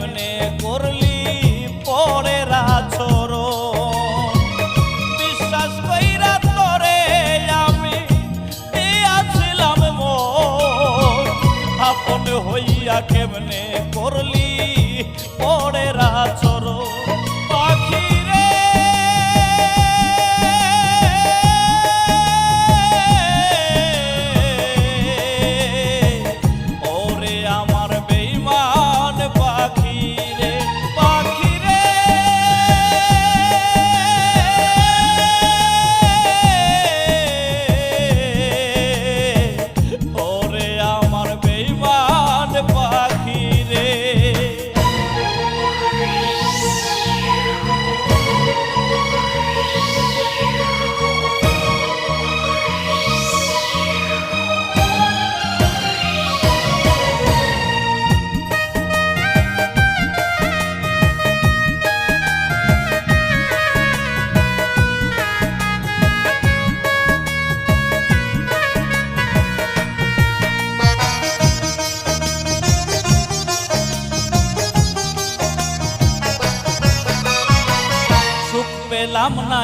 কেমনে করলি পরে রাছর বিশ্বাস কইরা তরে আমি দিয়াছিলাম মন। আপন হইয়া কেমনে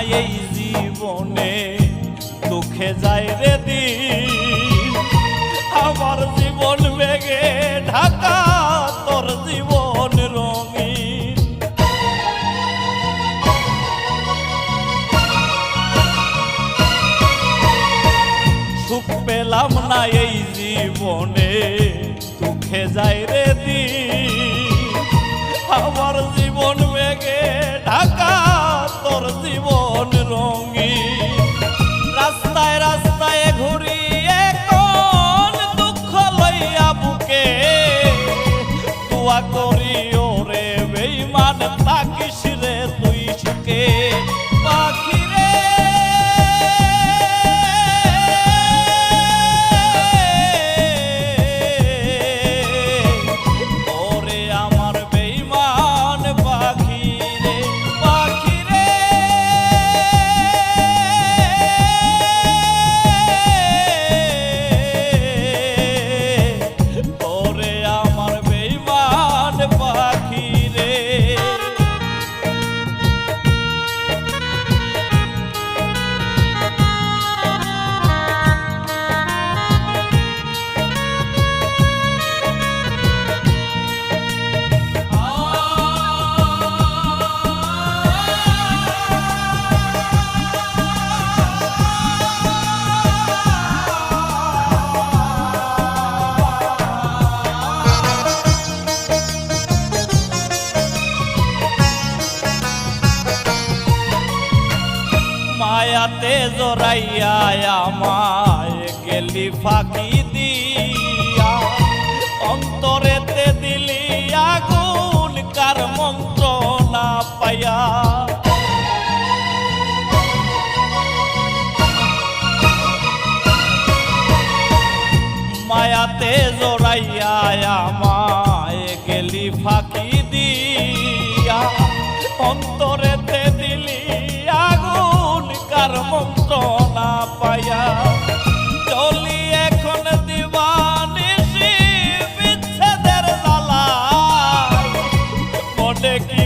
এই জীবনে, দুঃখে যায় রে দিন। আমার জীবন বেগে ঢাকা, তোর জীবন রঙিন। সুখ পেলাম না এই জীবনে, দুঃখে যায় রে দিন। মায়াতে জোরাইয়া আমায় গেলি ফাঁকি দিয়া। অন্তরেতে দিলি আগুন, কার মন্ত্র না পায়া মায়াতে জোরাইয়া আমায় গেলি ফাঁকি মনে কি